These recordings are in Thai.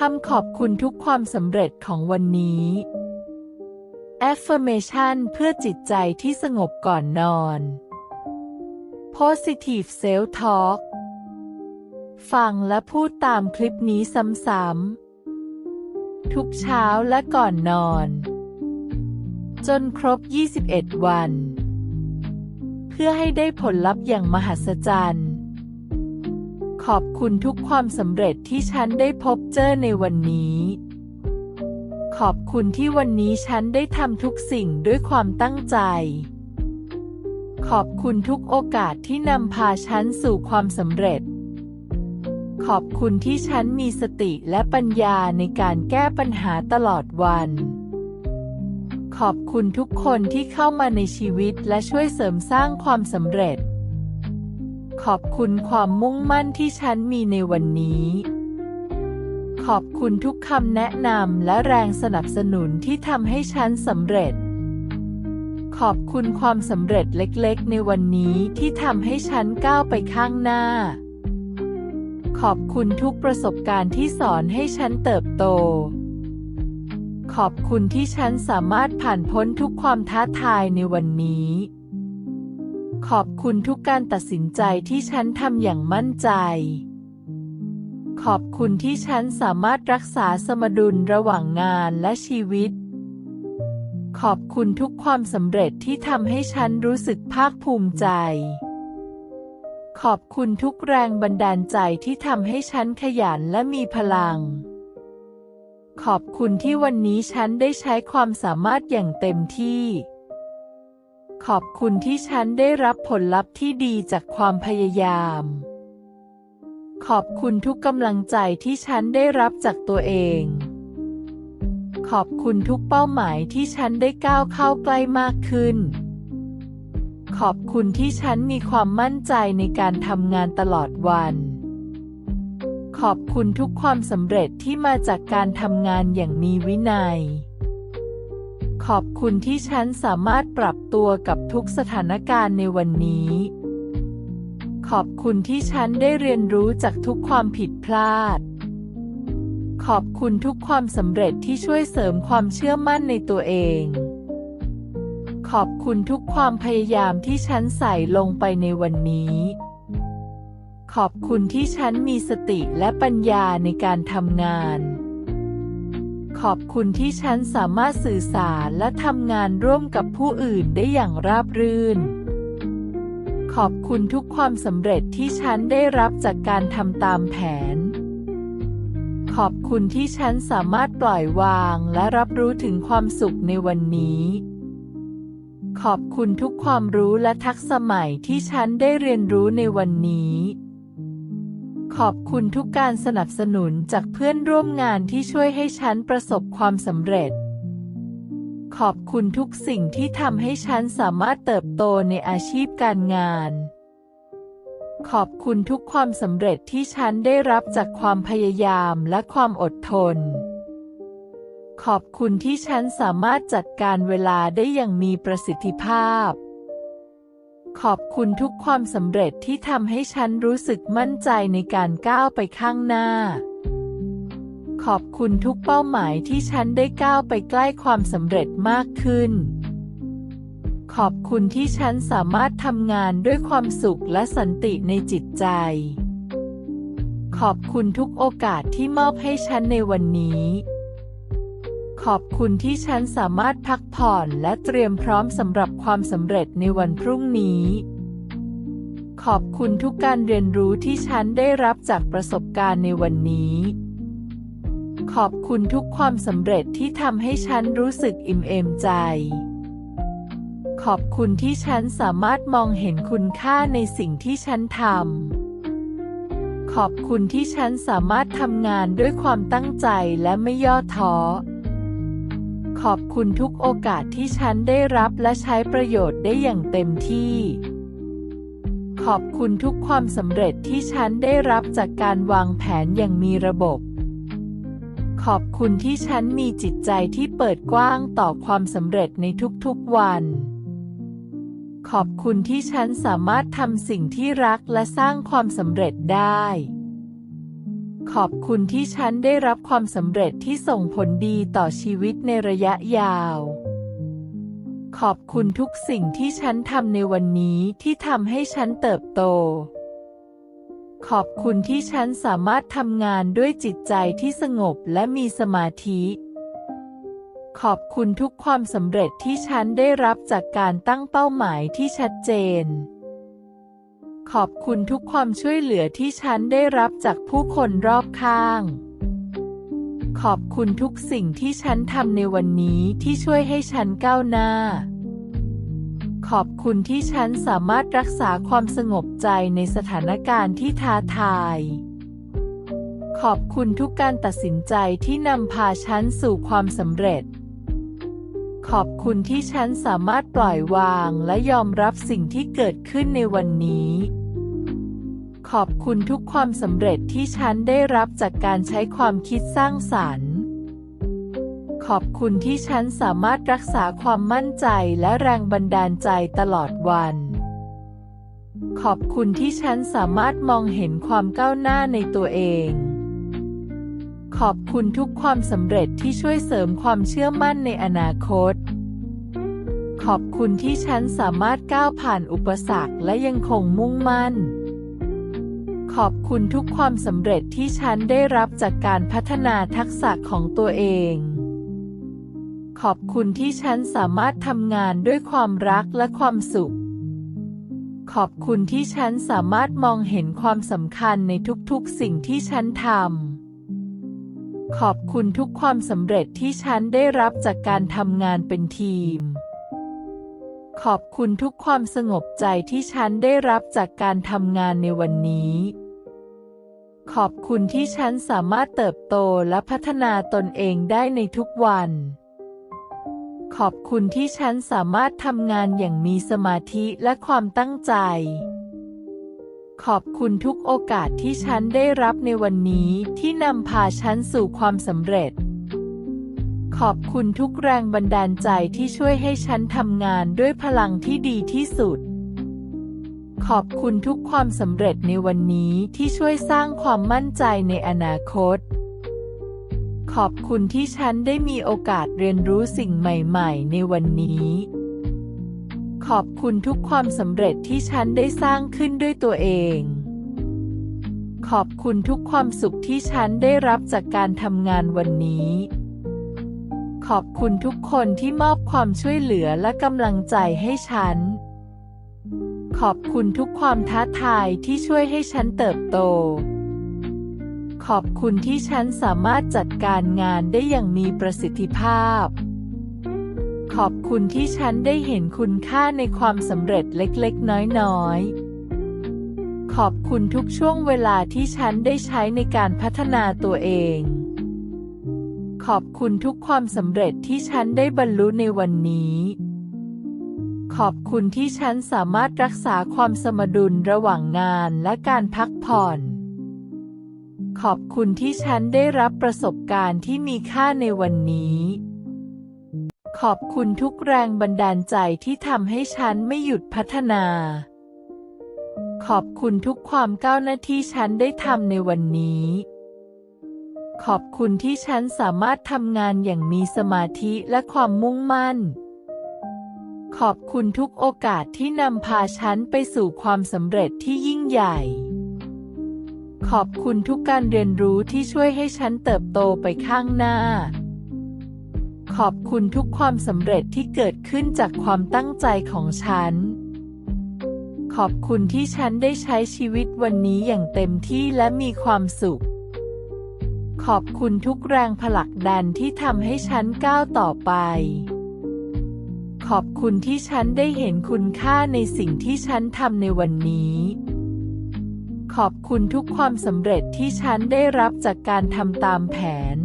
คำขอบคุณทุกความสำเร็จของวันนี้ Affirmation เพื่อจิตใจที่สงบก่อนนอน Positive Self Talk ฟังและพูดตามคลิปนี้ซ้ำๆ ทุกเช้าและก่อนนอน จนครบ 21 วัน เพื่อให้ได้ผลลัพธ์อย่างมหัศจรรย์ ขอบคุณทุกความสำเร็จที่ฉันได้พบเจอในวันนี้ ขอบคุณที่วันนี้ฉันได้ทำทุกสิ่งด้วยความตั้งใจ ขอบคุณทุกโอกาสที่นำพาฉันสู่ความสำเร็จ ขอบคุณที่ฉันมีสติและปัญญาในการแก้ปัญหาตลอดวัน ขอบคุณทุกคนที่เข้ามาในชีวิตและช่วยเสริมสร้างความสำเร็จ ขอบคุณความมุ่งมั่นที่ฉันมีในวันนี้ ขอบคุณทุกคำแนะนำและแรงสนับสนุนที่ทำให้ฉันสำเร็จ ขอบคุณความสำเร็จเล็กๆ ในวันนี้ที่ทำให้ฉันก้าวไปข้างหน้า ขอบคุณทุกประสบการณ์ที่สอนให้ฉันเติบโต ขอบคุณที่ฉันสามารถผ่านพ้นทุกความท้าทายในวันนี้ ขอบคุณทุกการตัดสินใจที่ฉันทำอย่างมั่นใจ ขอบคุณที่ฉันสามารถรักษาสมดุลระหว่างงานและชีวิต ขอบคุณทุกความสำเร็จที่ทำให้ฉันรู้สึกภาคภูมิใจ ขอบคุณทุกแรงบันดาลใจที่ทำให้ฉันขยันและมีพลัง ขอบคุณที่วันนี้ฉันได้ใช้ความสามารถอย่างเต็มที่ ขอบคุณที่ฉันได้รับผลลัพธ์ที่ดีจากความพยายาม ขอบคุณทุกกำลังใจที่ฉันได้รับจากตัวเอง ขอบคุณทุกเป้าหมายที่ฉันได้ก้าวเข้าใกล้มากขึ้น ขอบคุณที่ฉันมีความมั่นใจในการทำงานตลอดวัน ขอบคุณทุกความสำเร็จที่มาจากการทำงานอย่างมีวินัย ขอบคุณที่ฉันสามารถปรับตัวกับทุกสถานการณ์ในวันนี้ ขอบคุณที่ฉันได้เรียนรู้จากทุกความผิดพลาด ขอบคุณทุกความสำเร็จที่ช่วยเสริมความเชื่อมั่นในตัวเอง ขอบคุณทุกความพยายามที่ฉันใส่ลงไปในวันนี้ ขอบคุณที่ฉันมีสติและปัญญาในการทำงาน ขอบคุณที่ฉันสามารถสื่อสารและทำงานร่วมกับผู้อื่นได้อย่างราบรื่น ขอบคุณทุกความสำเร็จที่ฉันได้รับจากการทำตามแผน ขอบคุณที่ฉันสามารถปล่อยวางและรับรู้ถึงความสุขในวันนี้ ขอบคุณทุกความรู้และทักษะใหม่ที่ฉันได้เรียนรู้ในวันนี้ ขอบคุณทุกการสนับสนุนจากเพื่อนร่วมงานที่ช่วยให้ฉันประสบความสำเร็จ ขอบคุณทุกสิ่งที่ทำให้ฉันสามารถเติบโตในอาชีพการงาน ขอบคุณทุกความสำเร็จที่ฉันได้รับจากความพยายามและความอดทน ขอบคุณที่ฉันสามารถจัดการเวลาได้อย่างมีประสิทธิภาพ ขอบคุณทุกความสำเร็จที่ทำให้ฉันรู้สึกมั่นใจในการก้าวไปข้างหน้า ขอบคุณทุกเป้าหมายที่ฉันได้ก้าวไปใกล้ความสำเร็จมากขึ้น ขอบคุณที่ฉันสามารถทำงานด้วยความสุขและสันติในจิตใจ ขอบคุณทุกโอกาสที่มอบให้ฉันในวันนี้ ขอบคุณที่ฉันสามารถพักผ่อนและเตรียมพร้อมสำหรับความสำเร็จในวันพรุ่งนี้ ขอบคุณทุกการเรียนรู้ที่ฉันได้รับจากประสบการณ์ในวันนี้ ขอบคุณทุกความสำเร็จที่ทำให้ฉันรู้สึกอิ่มเอมใจ ขอบคุณที่ฉันสามารถมองเห็นคุณค่าในสิ่งที่ฉันทำขอบคุณที่ฉันสามารถทำงานด้วยความตั้งใจและไม่ย่อท้อ ขอบคุณทุกโอกาสที่ฉันได้รับและใช้ประโยชน์ได้อย่างเต็มที่ ขอบคุณทุกความสำเร็จที่ฉันได้รับจากการวางแผนอย่างมีระบบ ขอบคุณที่ฉันมีจิตใจที่เปิดกว้างต่อความสำเร็จในทุกๆวัน ขอบคุณที่ฉันสามารถทำสิ่งที่รักและสร้างความสำเร็จได้ ขอบคุณที่ฉันได้รับความสำเร็จที่ส่งผลดีต่อชีวิตในระยะยาว ขอบคุณทุกสิ่งที่ฉันทำในวันนี้ที่ทำให้ฉันเติบโต ขอบคุณที่ฉันสามารถทำงานด้วยจิตใจที่สงบและมีสมาธิ ขอบคุณทุกความสำเร็จที่ฉันได้รับจากการตั้งเป้าหมายที่ชัดเจน ขอบคุณทุกความช่วยเหลือที่ฉันได้รับจากผู้คนรอบข้าง ขอบคุณทุกสิ่งที่ฉันทำในวันนี้ที่ช่วยให้ฉันก้าวหน้า ขอบคุณที่ฉันสามารถรักษาความสงบใจในสถานการณ์ที่ท้าทาย ขอบคุณทุกการตัดสินใจที่นำพาฉันสู่ความสำเร็จ ขอบคุณที่ฉันสามารถปล่อยวางและยอมรับสิ่งที่เกิดขึ้นในวันนี้ ขอบคุณทุกความสำเร็จที่ฉันได้รับจากการใช้ความคิดสร้างสรรค์ ขอบคุณที่ฉันสามารถรักษาความมั่นใจและแรงบันดาลใจตลอดวัน ขอบคุณที่ฉันสามารถมองเห็นความก้าวหน้าในตัวเอง ขอบคุณทุกความสำเร็จที่ช่วยเสริมความเชื่อมั่นในอนาคต ขอบคุณที่ฉันสามารถก้าวผ่านอุปสรรคและยังคงมุ่งมั่น ขอบคุณทุกความสำเร็จที่ฉันได้รับจากการพัฒนาทักษะของตัวเอง ขอบคุณที่ฉันสามารถทำงานด้วยความรักและความสุขขอบคุณที่ฉันสามารถมองเห็นความสำคัญในทุกๆสิ่งที่ฉันทำ ขอบคุณทุกความสำเร็จที่ฉันได้รับจากการทำงานเป็นทีม ขอบคุณทุกความสงบใจที่ฉันได้รับจากการทำงานในวันนี้ ขอบคุณที่ฉันสามารถเติบโตและพัฒนาตนเองได้ในทุกวัน ขอบคุณที่ฉันสามารถทำงานอย่างมีสมาธิและความตั้งใจ ขอบคุณทุกโอกาสที่ฉันได้รับในวันนี้ที่นำพาฉันสู่ความสำเร็จ ขอบคุณทุกแรงบันดาลใจที่ช่วยให้ฉันทำงานด้วยพลังที่ดีที่สุด ขอบคุณทุกความสำเร็จในวันนี้ที่ช่วยสร้างความมั่นใจในอนาคต ขอบคุณที่ฉันได้มีโอกาสเรียนรู้สิ่งใหม่ ๆ ในวันนี้ ขอบคุณทุกความสำเร็จที่ฉันได้สร้างขึ้นด้วยตัวเอง ขอบคุณทุกความสุขที่ฉันได้รับจากการทำงานวันนี้ ขอบคุณทุกคนที่มอบความช่วยเหลือและกำลังใจให้ฉัน ขอบคุณทุกความท้าทายที่ช่วยให้ฉันเติบโต ขอบคุณที่ฉันสามารถจัดการงานได้อย่างมีประสิทธิภาพ ขอบคุณที่ฉันได้เห็นคุณค่าในความสำเร็จเล็กๆ น้อยๆ ขอบคุณทุกช่วงเวลาที่ฉันได้ใช้ในการพัฒนาตัวเอง ขอบคุณทุกความสำเร็จที่ฉันได้บรรลุในวันนี้ ขอบคุณที่ฉันสามารถรักษาความสมดุลระหว่างงานและการพักผ่อน ขอบคุณที่ฉันได้รับประสบการณ์ที่มีค่าในวันนี้ ขอบคุณทุกแรงบันดาลใจที่ทำให้ฉันไม่หยุดพัฒนา ขอบคุณทุกความก้าวหน้าที่ฉันได้ทำในวันนี้ ขอบคุณที่ฉันสามารถทำงานอย่างมีสมาธิและความมุ่งมั่น ขอบคุณทุกโอกาสที่นำพาฉันไปสู่ความสำเร็จที่ยิ่งใหญ่ ขอบคุณทุกการเรียนรู้ที่ช่วยให้ฉันเติบโตไปข้างหน้า ขอบคุณทุกความสำเร็จที่เกิดขึ้นจากความตั้งใจของฉัน ขอบคุณที่ฉันได้ใช้ชีวิตวันนี้อย่างเต็มที่และมีความสุข ขอบคุณทุกแรงผลักดันที่ทำให้ฉันก้าวต่อไป ขอบคุณที่ฉันได้เห็นคุณค่าในสิ่งที่ฉันทำในวันนี้ขอบคุณทุกความสำเร็จที่ฉันได้รับจากการทำตามแผน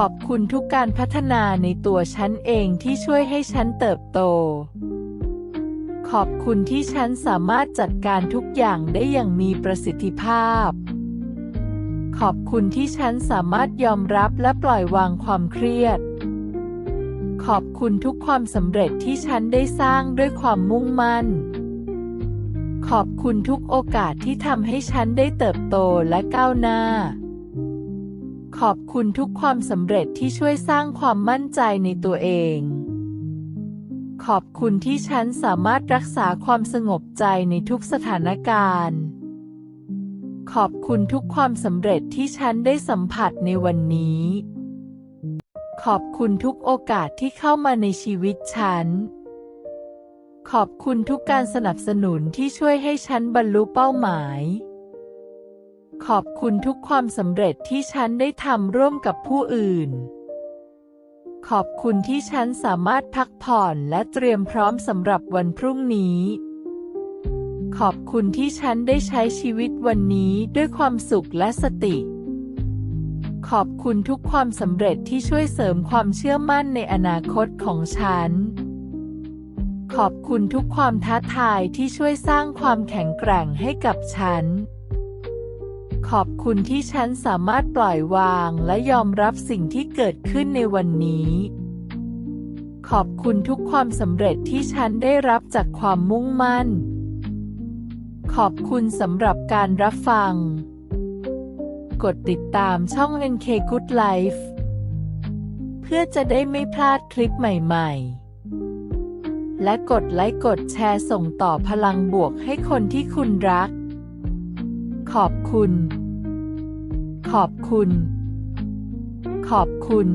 ขอบคุณทุกการพัฒนาในตัวฉันเองที่ช่วยให้ฉันเติบโต ขอบคุณที่ฉันสามารถจัดการทุกอย่างได้อย่างมีประสิทธิภาพ ขอบคุณที่ฉันสามารถยอมรับและปล่อยวางความเครียด ขอบคุณทุกความสำเร็จที่ฉันได้สร้างด้วยความมุ่งมั่น ขอบคุณทุกโอกาสที่ทำให้ฉันได้เติบโตและก้าวหน้า ขอบคุณทุกความสำเร็จที่ช่วยสร้างความมั่นใจในตัวเอง ขอบคุณที่ฉันสามารถรักษาความสงบใจในทุกสถานการณ์ ขอบคุณทุกความสำเร็จที่ฉันได้สัมผัสในวันนี้ ขอบคุณทุกโอกาสที่เข้ามาในชีวิตฉัน ขอบคุณทุกการสนับสนุนที่ช่วยให้ฉันบรรลุเป้าหมาย ขอบคุณทุกความสำเร็จที่ฉันได้ทำร่วมกับผู้อื่น ขอบคุณที่ฉันสามารถพักผ่อนและเตรียมพร้อมสำหรับวันพรุ่งนี้ ขอบคุณที่ฉันได้ใช้ชีวิตวันนี้ด้วยความสุขและสติ ขอบคุณทุกความสำเร็จที่ช่วยเสริมความเชื่อมั่นในอนาคตของฉัน ขอบคุณทุกความท้าทายที่ช่วยสร้างความแข็งแกร่งให้กับฉัน ขอบคุณที่ฉันสามารถปล่อยวางและยอมรับสิ่งที่เกิดขึ้นในวันนี้ ขอบคุณทุกความสำเร็จที่ฉันได้รับจากความมุ่งมั่น ขอบคุณสำหรับการรับฟัง กดติดตามช่อง NK Good Life เพื่อจะได้ไม่พลาดคลิปใหม่ๆ และกดไลค์กดแชร์ส่งต่อพลังบวกให้คนที่คุณรักขอบคุณ ขอบคุณ ขอบคุณ